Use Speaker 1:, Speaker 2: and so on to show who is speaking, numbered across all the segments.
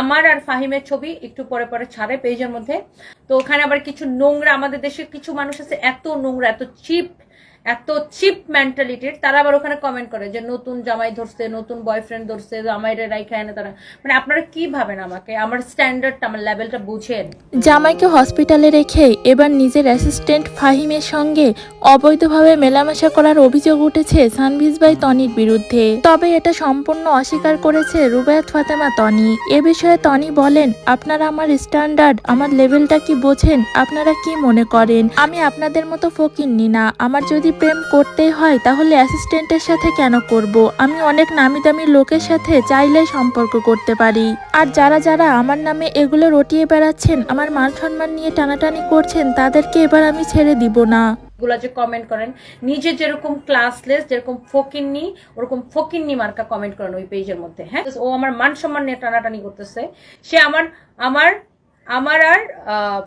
Speaker 1: আমার আর ফাহিমের ছবি একটু পরে পরে ছাড়ে পেজের মধ্যে। তো ওখানে আবার কিছু নোংরা, আমাদের দেশে কিছু মানুষ আছে, এত নোংরা, এত চিপ। এত চিপ মেন্টালিটির তারা আবার ওখানে কমেন্ট করে যে নতুন জামাই ধরছে, নতুন বয়ফ্রেন্ড ধরছে, জামাইরে রাইখা এনে তারা। মানে আপনারা কি ভাবেন আমাকে? আমার স্ট্যান্ডার্ডটা আমার লেভেলটা বুঝেন।
Speaker 2: জামাইকে হসপিটালে রেখে এবার নিজের অ্যাসিস্ট্যান্ট ফাহিমের সঙ্গে অবৈধভাবে মেলামেশা করার অভিযোগ উঠেছে সানভিজ ভাই তনির বিরুদ্ধে। তবে এটা সম্পূর্ণ অস্বীকার করেছে রুবায়াত ফাতেমা তনি। এ বিষয়ে তনি বলেন, আপনারা আমার স্ট্যান্ডার্ড আমার লেভেলটা কি বোঝেন? আপনারা কি মনে করেন? আমি আপনাদের মতো ফকির ফকিন্নি না। আমার যদি প্রেম করতেই হয়, তাহলে অ্যাসিস্ট্যান্টের সাথে কেন করব? আমি অনেক নামি দামি লোকের সাথে চাইলে সম্পর্ক করতে পারি। আর যারা যারা আমার নামে এগুলো রটিয়ে বেড়াচ্ছেন, আমার মান সম্মান নিয়ে টানাটানি করছেন, তাদেরকে এবার আমি ছেড়ে দিব না।
Speaker 1: গুলা যে কমেন্ট করেন, নিজে যেরকম ক্লাসলেস যেরকম ফকিন্নি, ওরকম ফকিন্নি মার্কা কমেন্ট করেন ওই পেজের মধ্যে হ্যাঁ? ও আমার মান সম্মান নিয়ে টানাটানি করতেছে। সে আমার আমার আমার আর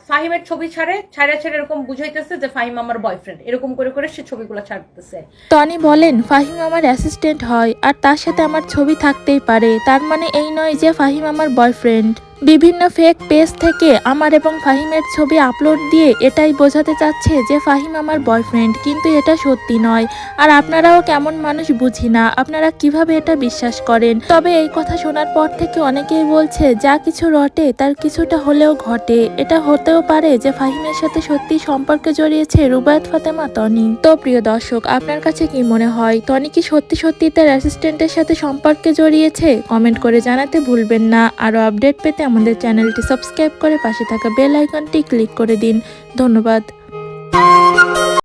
Speaker 1: ফাহিমের ছবি ছাড়ে ছাড়া ছেড়ে এরকম বুঝাইতেছে যে ফাহিম আমার বয়ফ্রেন্ড এরকম করে করে সে ছবিগুলো ছাড়তেছে।
Speaker 2: টনি বলেন, ফাহিম আমার অ্যাসিস্ট্যান্ট হয়, আর তার সাথে আমার ছবি থাকতেই পারে। তার মানে এই নয় যে ফাহিম আমার বয়ফ্রেন্ড বিভিন্ন ফেক পেজ থেকে আমার এবং ফাহিমের ছবি আপলোড দিয়ে এটাই বোঝাতে চাচ্ছে যে ফাহিম আমার বয়ফ্রেন্ড কিন্তু এটা সত্যি নয়। আর আপনারাও কেমন মানুষ বুঝি না, আপনারা কীভাবে এটা বিশ্বাস করেন? তবে এই কথা শোনার পর থেকে অনেকেই বলছে, যা কিছু রটে, তার কিছুটা হলেও ঘটে। এটা হতেও পারে যে ফাহিমের সাথে সত্যি সম্পর্কে জড়িয়েছে রুবায়ত, ফাতেমা, তনি। তো প্রিয় দর্শক, আপনার কাছে কি মনে হয়, তনি কি সত্যি সত্যি তার অ্যাসিস্ট্যান্টের সাথে সম্পর্কে জড়িয়েছে? কমেন্ট করে জানাতে ভুলবেন না। আরও আপডেট পেতে আমাদের চ্যানেলটি সাবস্ক্রাইব করে পাশে থাকা বেল আইকনটি ক্লিক করে দিন। ধন্যবাদ।